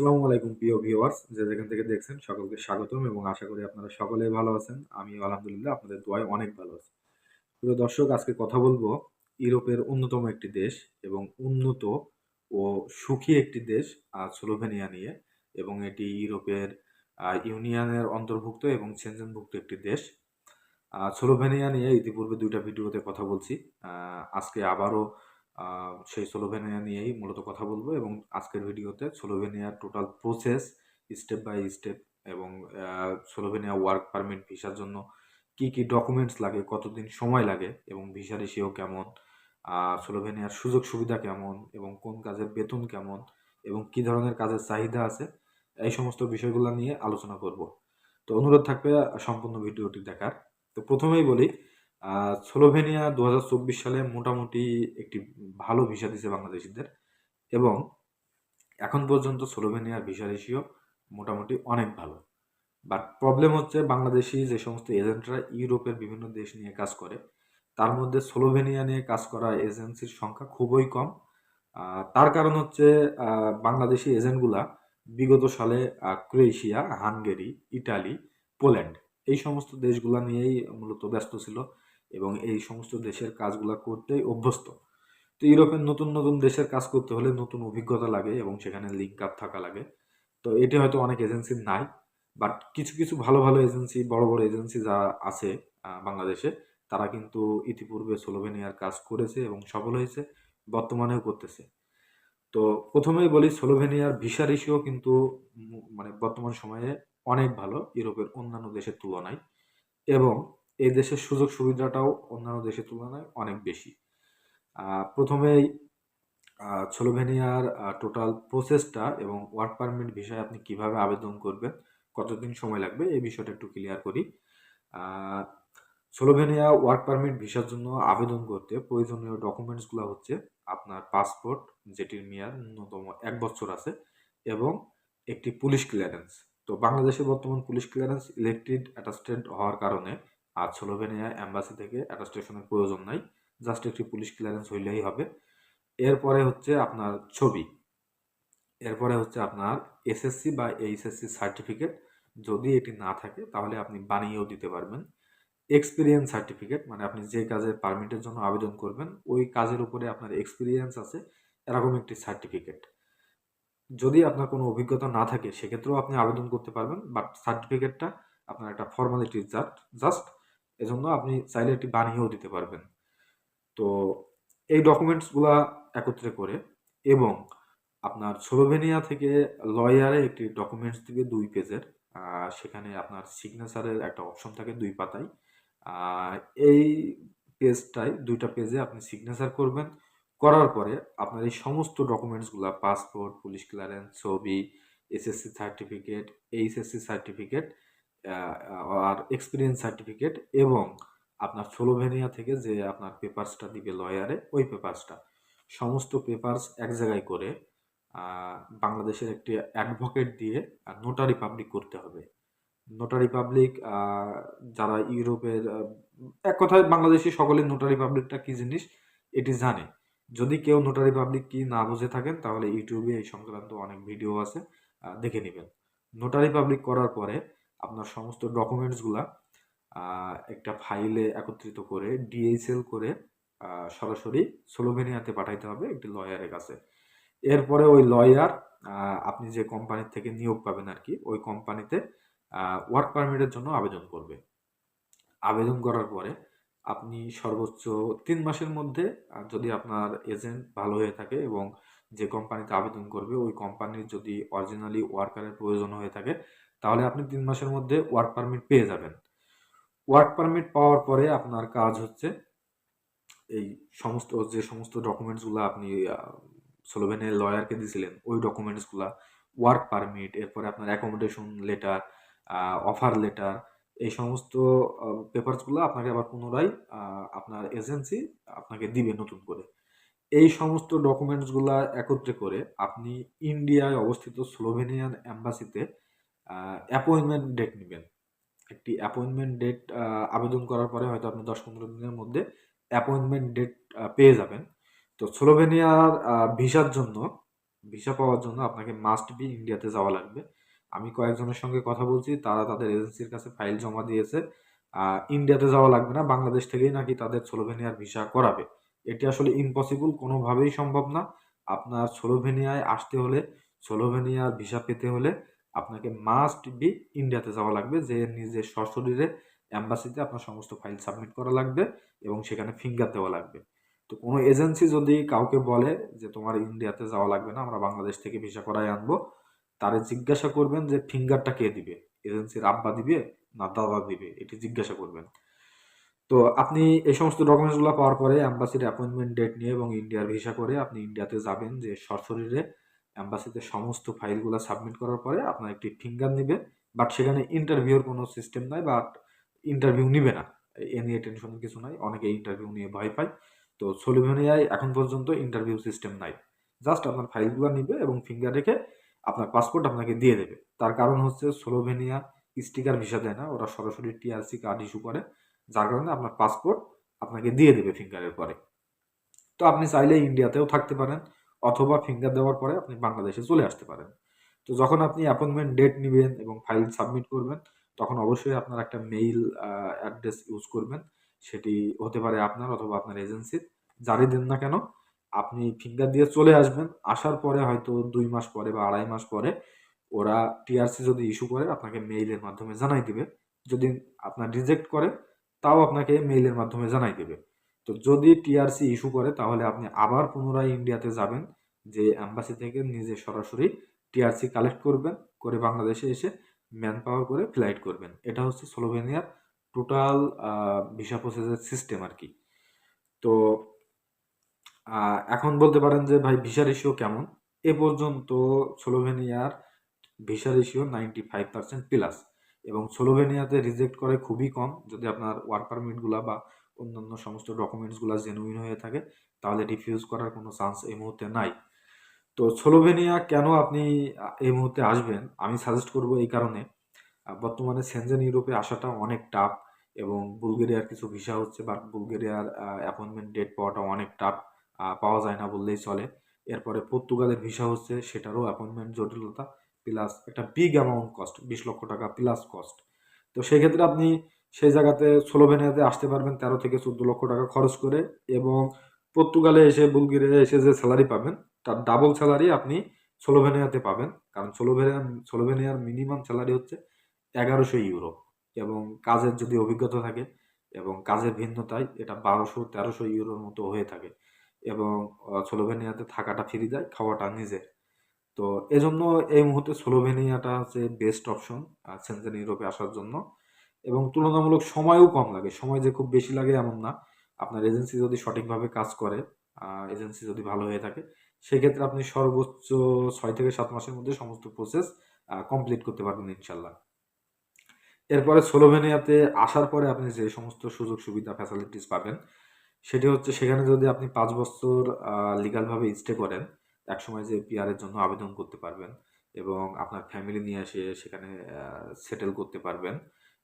আসসালামু আলাইকুম, প্রিয় ভিউয়ার্স যে যেখান থেকে দেখছেন, সকলকে স্বাগতম এবং আশা করি আপনারা সকলেই ভালো আছেন। আমি আলহামদুলিল্লাহ আপনাদের দোয়ায় অনেক ভালো আছি। প্রিয় দর্শক, আজকে কথা বলব ইউরোপের অন্যতম একটি দেশ এবং উন্নত ও সুখী একটি দেশ স্লোভেনিয়া নিয়ে এবং এটি ইউরোপের ইউনিয়নের অন্তর্ভুক্ত এবং সেনজেনভুক্ত একটি দেশ। স্লোভেনিয়া নিয়ে ইতিপূর্বে দুইটা ভিডিওতে কথা বলছি। আজকে আবারও সেই স্লোভেনিয়া নিয়েই মূলত কথা বলব এবং আজকের ভিডিওতে স্লোভেনিয়ার total process step by step এবং স্লোভেনিয়া ওয়ার্ক পারমিট ভিসার জন্য কি কি ডকুমেন্টস লাগে, কতদিন সময় লাগে এবং ভিসা রেশিও কেমন স্লোভেনিয়ার সুযোগ সুবিধা কেমন এবং কোন কাজের বেতন কেমন এবং কি ধরনের কাজের চাহিদা আছে, এই সমস্ত বিষয়গুলো নিয়ে আলোচনা করব। তো অনুরোধ থাকবে সম্পূর্ণ ভিডিওটি দেখার। তো প্রথমেই বলি স্লোভেনিয়া দু হাজার চব্বিশ সালে মোটামুটি একটি ভালো ভিসা দিছে বাংলাদেশিদের এবং এখন পর্যন্ত স্লোভেনিয়ার ভিসা রেশিও মোটামুটি অনেক ভালো। বাট প্রবলেম হচ্ছে বাংলাদেশি যে সমস্ত এজেন্টরা ইউরোপের বিভিন্ন দেশ নিয়ে কাজ করে, তার মধ্যে স্লোভেনিয়া নিয়ে কাজ করা এজেন্সির সংখ্যা খুবই কম। তার কারণ হচ্ছে বাংলাদেশি এজেন্টগুলা বিগত সালে ক্রোয়েশিয়া, হাঙ্গেরি, ইটালি, পোল্যান্ড এই সমস্ত দেশগুলা নিয়েই মূলত ব্যস্ত ছিল। এবং এই সমস্ত দেশের কাজগুলা করতেই অভ্যস্ত। তো ইউরোপের নতুন নতুন দেশের কাজ করতে হলে নতুন অভিজ্ঞতা লাগে এবং সেখানে লিঙ্ক আপ থাকা লাগে। তো এটি হয়তো অনেক এজেন্সির নাই বাট কিছু কিছু ভালো ভালো এজেন্সি বড় বড় এজেন্সি যা আছে বাংলাদেশে, তারা কিন্তু ইতিপূর্বে স্লোভেনিয়ার কাজ করেছে এবং সফল হয়েছে, বর্তমানেও করতেছে। তো প্রথমেই বলি, স্লোভেনিয়ার ভিসা রেশিও কিন্তু মানে বর্তমান সময়ে অনেক ভালো, ইউরোপের অন্যান্য দেশের তুলনায়। এবং এই দেশের সুযোগ সুবিধাটাও অন্যান্য দেশের তুলনায় অনেক বেশি। প্রথমেই স্লোভেনিয়ার টোটাল প্রসেসটা এবং ওয়ার্ক পারমিট ভিসায় আপনি কীভাবে আবেদন করবেন, কতদিন সময় লাগবে, এই বিষয়টা একটু ক্লিয়ার করি। স্লোভেনিয়া ওয়ার্ক পারমিট ভিসার জন্য আবেদন করতে প্রয়োজনীয় ডকুমেন্টসগুলো হচ্ছে আপনার পাসপোর্ট যেটির মেয়াদ ন্যূনতম এক বছর আছে এবং একটি পুলিশ ক্লিয়ারেন্স তো বাংলাদেশে বর্তমান পুলিশ ক্লিয়ারেন্স ইলেকটেড অ্যাটাস্টেড হওয়ার কারণে আর স্লোভেনিয়া অ্যাম্বাসি থেকে অ্যাটাস্টেশনের প্রয়োজন নাই। জাস্ট একটি পুলিশ ক্লিয়ারেন্স হইলেই হবে। এরপরে হচ্ছে আপনার ছবি। এরপরে হচ্ছে আপনার এসএসসি বা এইচএসসি সার্টিফিকেট। যদি এটি না থাকে, তাহলে আপনি বানিয়েও দিতে পারবেন। এক্সপিরিয়েন্স সার্টিফিকেট মানে আপনি যে কাজের পারমিটের জন্য আবেদন করবেন, ওই কাজের উপরে আপনার এক্সপিরিয়েন্স আছে, এরকম একটি সার্টিফিকেট। যদি আপনার কোনো অভিজ্ঞতা না থাকে, সেক্ষেত্রেও আপনি আবেদন করতে পারবেন, বাট সার্টিফিকেটটা আপনার একটা ফর্মালিটি জাস্ট জাস্ট এজন্য আপনি চাইলে এটি বানিয়েও দিতে পারবেন। তো এই ডকুমেন্টসগুলা একত্রে করে এবং আপনার স্লোভেনিয়া থেকে লয়ারে একটি ডকুমেন্টস দিবে দুই পেজের সেখানে আপনার সিগনেচারের একটা অপশন থাকে দুই পাতায়। এই পেজটায় দুইটা পেজে আপনি সিগনেচার করবেন, করার পরে আপনার এই সমস্ত ডকুমেন্টসগুলা পাসপোর্ট পুলিশ ক্লিয়ারেন্স ছবি এসএসসি সার্টিফিকেট এইচএসসি সার্টিফিকেট আর এক্সপিরিয়েন্স সার্টিফিকেট এবং আপনার স্লোভেনিয়া থেকে যে আপনার পেপারসটা দিবে লয়ারে ওই পেপারসটা সমস্ত পেপারস এক জায়গায় করে বাংলাদেশের একটি অ্যাডভোকেট দিয়ে নোটারি পাবলিক করতে হবে। নোটারি পাবলিক যারা ইউরোপের এক কথায় বাংলাদেশি সকলে নোটারি পাবলিকটা কি জিনিস? এটি জানে। যদি কেউ নোটারি পাবলিক কি না বুঝে থাকেন, তাহলে ইউটিউবে এই সংক্রান্ত অনেক ভিডিও আছে দেখে নেবেন। নোটারি পাবলিক করার পরে আপনার সমস্ত ডকুমেন্টসগুলা একটা ফাইলে একত্রিত করে ডিএইচএল করে সরাসরি স্লোভেনিয়াতে পাঠাইতে হবে একটি লয়ারের কাছে। এরপরে ওই লয়ার আপনি যে কোম্পানির থেকে নিয়োগ পাবেন আর কি, ওই কোম্পানিতে ওয়ার্ক পারমিটের জন্য আবেদন করবে। আবেদন করার পরে আপনি সর্বোচ্চ তিন মাসের মধ্যে যদি আপনার এজেন্ট ভালো হয়ে থাকে এবং যে কোম্পানিতে আবেদন করবে, ওই কোম্পানির যদি অরিজিনালি ওয়ার্কারের প্রয়োজন হয়ে থাকে তাহলে আপনি তিন মাসের মধ্যে ওয়ার্ক পারমিট পেয়ে যাবেন। ওয়ার্ক পারমিট পাওয়ার পরে আপনার কাজ হচ্ছে এই সমস্ত, যে সমস্ত ডকুমেন্টসগুলো আপনি স্লোভেনিয়ার লয়ারকে দিয়েছিলেন ওই ডকুমেন্টসগুলো ওয়ার্ক পারমিট এরপরে আপনার অ্যাকোমোডেশন লেটার অফার লেটার এই সমস্ত পেপারসগুলো আপনাকে আবার পুনরায় আপনার এজেন্সি আপনাকে দিবে নতুন করে। এই সমস্ত ডকুমেন্টসগুলা একত্রে করে আপনি ইন্ডিয়ায় অবস্থিত স্লোভেনিয়ান অ্যাম্বাসিতে অ্যাপয়েন্টমেন্ট ডেট নেবেন। একটি অ্যাপয়েন্টমেন্ট ডেট আবেদন করার পরে হয়তো আপনি দশ পনেরো দিনের মধ্যে অ্যাপয়েন্টমেন্ট ডেট পেয়ে যাবেন। তো স্লোভেনিয়ার ভিসার জন্য, ভিসা পাওয়ার জন্য আপনাকে মাস্ট বি ইন্ডিয়াতে যাওয়া লাগবে। আমি কয়েকজনের সঙ্গে কথা বলছি, তারা তাদের এজেন্সির কাছে ফাইল জমা দিয়েছে। ইন্ডিয়াতে যাওয়া লাগবে না, বাংলাদেশ থেকেই নাকি তাদের স্লোভেনিয়ার ভিসা করাবে। এটি আসলে ইম্পসিবল কোনোভাবেই সম্ভব না। আপনার স্লোভেনিয়ায় আসতে হলে, স্লোভেনিয়ার ভিসা পেতে হলে আপনাকে মাস্ট বি ইন্ডিয়াতে যাওয়া লাগবে, যে নিজের সশরীরে অ্যাম্বাসিতে আপনার সমস্ত ফাইল সাবমিট করা লাগবে এবং সেখানে ফিঙ্গার দেওয়া লাগবে। তো কোনো এজেন্সি যদি কাউকে বলে যে তোমার ইন্ডিয়াতে যাওয়া লাগবে না, আমরা বাংলাদেশ থেকে ভিসা করাই আনব, তারে জিজ্ঞাসা করবেন যে ফিঙ্গারটা কে দিবে? এজেন্সির আব্বা দিবে না দাদা দিবে? এটি জিজ্ঞাসা করবেন। তো আপনি এই সমস্ত ডকুমেন্টসগুলো পাওয়ার পরে অ্যাম্বাসির অ্যাপয়েন্টমেন্ট ডেট নিয়ে এবং ইন্ডিয়ার ভিসা করে আপনি ইন্ডিয়াতে যাবেন, যে সশরীরে অ্যাম্বাসিতে সমস্ত ফাইলগুলো সাবমিট করার পরে আপনার একটি ফিঙ্গার নেবে বাট সেখানে ইন্টারভিউর কোনো সিস্টেম নাই বাট ইন্টারভিউ নিবে না। এ নিয়ে টেনশন কিছু নাই, অনেকে ইন্টারভিউ নিয়ে ভয় পায়। তো সোলোভেনিয়ায় এখন পর্যন্ত ইন্টারভিউ সিস্টেম নাই। জাস্ট আপনার ফাইলগুলো নিবে এবং ফিঙ্গার রেখে আপনার পাসপোর্ট আপনাকে দিয়ে দেবে। তার কারণ হচ্ছে স্লোভেনিয়া স্টিকার ভিসা দেয় না, ওরা সরাসরি টিআরসি কার্ড ইস্যু করে, যার কারণে আপনার পাসপোর্ট আপনাকে দিয়ে দেবে ফিঙ্গারের পরে। তো আপনি চাইলে ইন্ডিয়াতেও থাকতে পারেন। অথবা ফিঙ্গার দেওয়ার পরে আপনি বাংলাদেশে চলে আসতে পারেন। তো যখন আপনি অ্যাপয়েন্টমেন্ট ডেট নেবেন এবং ফাইল সাবমিট করবেন, তখন অবশ্যই আপনার একটা মেইল অ্যাড্রেস ইউজ করবেন। সেটি হতে পারে আপনার অথবা আপনার এজেন্সির যারই দেন না কেন, আপনি ফিঙ্গার দিয়ে চলে আসবেন। আসার পরে হয়তো দুই মাস পরে বা আড়াই মাস পরে ওরা টিআরসি যদি ইস্যু করে, আপনাকে মেইলের মাধ্যমে জানাই দিবে। যদি আপনার রিজেক্ট করে, তাও আপনাকে মেইলের মাধ্যমে জানাই দেবে। তো যদি টিআরসি ইস্যু করে, তাহলে আপনি আবার পুনরায় ইন্ডিয়াতে যাবেন, যে অ্যাম্বাসি থেকে নিজে সরাসরি টিআরসি কালেক্ট করবেন, করে বাংলাদেশে এসে ম্যান পাওয়ার করে ফ্লাইট করবেন। এটা হচ্ছে স্লোভেনিয়ার টোটাল ভিসা প্রসেসের সিস্টেম আর কি। তো এখন বলতে পারেন যে ভাই ভিসা রেশিও কেমন? এ পর্যন্ত স্লোভেনিয়ার visa ratio ninety five percent plus এবং স্লোভেনিয়াতে রিজেক্ট করে খুবই কম। যদি আপনার ওয়ার্ক পারমিটগুলো বা অন্যান্য সমস্ত ডকুমেন্টসগুলো জেনুইন হয়ে থাকে, তাহলে রিফিউজ করার কোনো চান্স এই মুহূর্তে নাই। তো স্লোভেনিয়া কেন আপনি এই মুহূর্তে আসবেন? আমি সাজেস্ট করব এই কারণে। বর্তমানে সেনজেন ইউরোপে আসাটা অনেক টাফ এবং বুলগেরিয়ার কিছু ভিসা হচ্ছে বাট বুলগেরিয়ার অ্যাপয়েন্টমেন্ট ডেট পাওয়াটা অনেক টাফ পাওয়া যায় না বললেই চলে। এরপরে পর্তুগালের ভিসা হচ্ছে, সেটারও অ্যাপয়েন্টমেন্ট জটিলতা প্লাস একটা বিগ অ্যামাউন্ট কস্ট বিশ লক্ষ টাকা প্লাস কস্ট তো সেক্ষেত্রে আপনি সেই জায়গাতে স্লোভেনিয়াতে আসতে পারবেন তেরো থেকে চোদ্দ লক্ষ টাকা খরচ করে এবং পর্তুগালে এসে বুলগেরিয়া এসে যে স্যালারি পাবেন, তার ডাবল স্যালারি আপনি স্লোভেনিয়াতে পাবেন। কারণ স্লোভেনিয়া স্লোভেনিয়ার মিনিমাম স্যালারি হচ্ছে এগারোশো ইউরো এবং কাজের যদি অভিজ্ঞতা থাকে এবং কাজের ভিন্নতায় এটা বারোশো, তেরোশো ইউরোর মতো হয়ে থাকে এবং স্লোভেনিয়াতে থাকাটা ফ্রি দেয়, খাওয়াটা নিজের। তো এজন্য এই মুহূর্তে স্লোভেনিয়াটা হচ্ছে বেস্ট অপশন সেন্ট্রাল ইউরোপে আসার জন্য। এবং তুলনামূলক সময়ও কম লাগে। সময় যে খুব বেশি লাগে এমন না। আপনার এজেন্সি যদি সঠিকভাবে কাজ করে এজেন্সি যদি ভালো হয়ে থাকে, সেক্ষেত্রে আপনি সর্বোচ্চ ছয় থেকে সাত মাসের মধ্যে সমস্ত প্রসেস কমপ্লিট করতে পারবেন ইনশাল্লাহ। এরপরে স্লোভেনিয়াতে আসার পরে আপনি যে সমস্ত সুযোগ সুবিধা ফ্যাসিলিটিস পাবেন, সেটি হচ্ছে সেখানে যদি আপনি পাঁচ বছর লিগালভাবে স্টে করেন, একসময় যে পিআরের জন্য আবেদন করতে পারবেন এবং আপনার ফ্যামিলি নিয়ে এসে সেখানে সেটেল করতে পারবেন।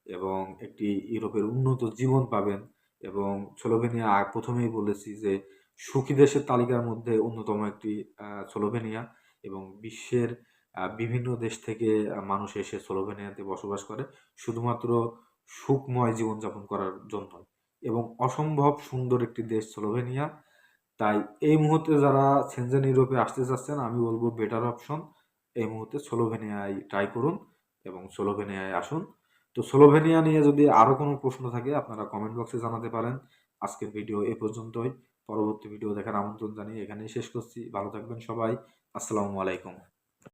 এবং একটি ইউরোপের উন্নত জীবন পাবেন। এবং স্লোভেনিয়া, আর প্রথমেই বলেছি যে, সুখী দেশের তালিকার মধ্যে অন্যতম একটি স্লোভেনিয়া এবং বিশ্বের বিভিন্ন দেশ থেকে মানুষ এসে স্লোভেনিয়াতে বসবাস করে, শুধুমাত্র সুখময় জীবনযাপন করার জন্য। এবং অসম্ভব সুন্দর একটি দেশ স্লোভেনিয়া। তাই এই মুহূর্তে যারা সেনজেন ইউরোপে আসতে চাচ্ছেন, আমি বলব বেটার অপশন এই মুহূর্তে স্লোভেনিয়ায় ট্রাই করুন এবং স্লোভেনিয়ায় আসুন। তো স্লোভেনিয়া নিয়ে যদি আরও কোনো প্রশ্ন থাকে, আপনারা কমেন্ট বক্সে জানাতে পারেন। আজকের ভিডিও এ পর্যন্তই। পরবর্তী ভিডিও দেখার আমন্ত্রণ জানিয়ে এখানেই শেষ করছি। ভালো থাকবেন সবাই। আসসালামু আলাইকুম।